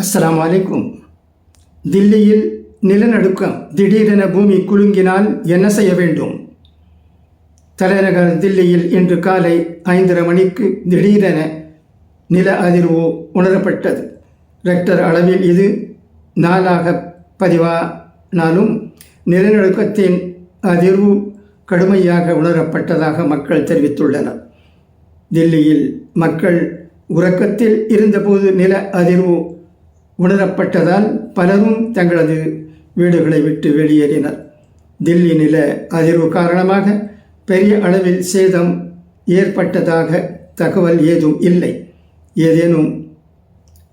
அஸ்லாம் வலைக்கும் தில்லியில் நிலநடுக்கம் திடீரென பூமி குலுங்கினால் என்ன செய்ய வேண்டும்? தலைநகர் தில்லியில் இன்று காலை ஐந்தரை மணிக்கு திடீரென நில அதிர்வு உணரப்பட்டது. ரெக்டர் அளவில் இது நாளாக பதிவானாலும் நிலநடுக்கத்தின் அதிர்வு கடுமையாக உணரப்பட்டதாக மக்கள் தெரிவித்துள்ளனர். தில்லியில் மக்கள் உறக்கத்தில் இருந்தபோது நில அதிர்வு உணரப்பட்டதால் பலரும் தங்களது வீடுகளை விட்டு வெளியேறினர். தில்லி நில அதிர்வு காரணமாக பெரிய அளவில் சேதம் ஏற்பட்டதாக தகவல் ஏதும் இல்லை. ஏதேனும்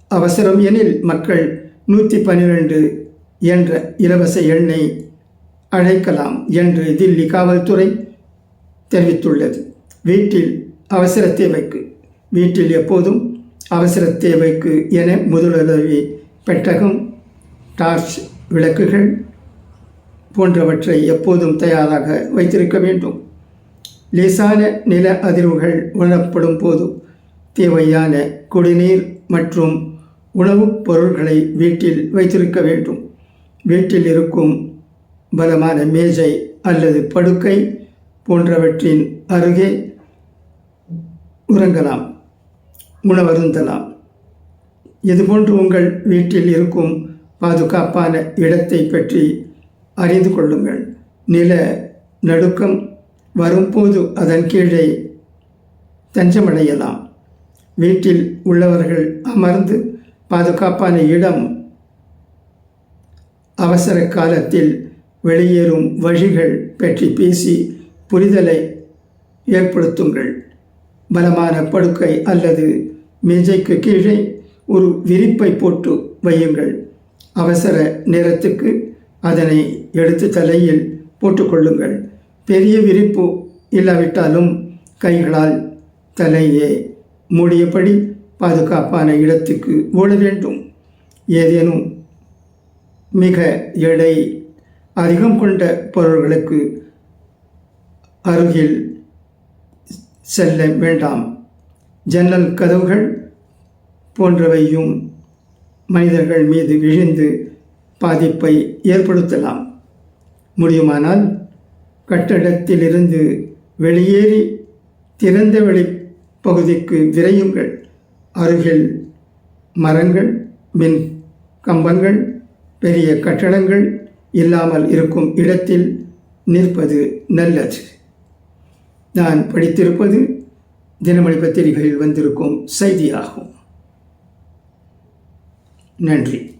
அவசரம் எனில் மக்கள் நூற்றி பன்னிரெண்டு என்ற இலவச எண்ணை அழைக்கலாம் என்று தில்லி காவல்துறை தெரிவித்துள்ளது. வீட்டில் அவசர தேவைக்கு வீட்டில் எப்போதும் அவசர தேவைக்கு என முதலுதவி பெட்டகம் டார்ச் விளக்குகள் போன்றவற்றை எப்போதும் தயாராக வைத்திருக்க வேண்டும். லேசான நில அதிர்வுகள் உணரப்படும் போது தேவையான குடிநீர் மற்றும் உணவுப் பொருள்களை வீட்டில் வைத்திருக்க வேண்டும். வீட்டில் இருக்கும் பலமான மேஜை அல்லது படுக்கை போன்றவற்றின் அருகே உறங்கலாம். உணவருந்தலாம். இதுபோன்று உங்கள் வீட்டில் இருக்கும் பாதுகாப்பான இடத்தை பற்றி அறிந்து கொள்ளுங்கள். நில நடுக்கம் வரும்போது அதன் கீழே தஞ்சமடையலாம். வீட்டில் உள்ளவர்கள் அமர்ந்து பாதுகாப்பான இடம் அவசர காலத்தில் வெளியேறும் வழிகள் பற்றி பேசி புரிதலை ஏற்படுத்துங்கள். பலமான படுக்கை அல்லது மேஜைக்கு கீழே ஒரு விரிப்பை போட்டு வையுங்கள். அவசர நேரத்துக்கு அதனை எடுத்து தலையில் போட்டுக்கொள்ளுங்கள். பெரிய விரிப்பு இல்லாவிட்டாலும் கைகளால் தலையே மூடியபடி பாதுகாப்பான இடத்துக்கு ஓட வேண்டும். ஏதேனும் மிக எடை அதிகம் கொண்ட பொருள்களுக்கு அருகில் செல்ல வேண்டாம். ஜன்னல் கதவுகள் போன்றவையும் மனிதர்கள் மீது விழுந்து பாதிப்பை ஏற்படுத்தலாம். முடியுமானால் கட்டடத்திலிருந்து வெளியேறி திறந்த வெளி பகுதிக்கு விரையுங்கள். அருகில் மரங்கள் மின் கம்பங்கள் பெரிய கட்டடங்கள் இல்லாமல் இருக்கும் இடத்தில் நிற்பது நல்லது. நான் படித்திருப்பது தினமணி பத்திரிகையில் வந்திருக்கும் செய்தியாகும். நன்றி.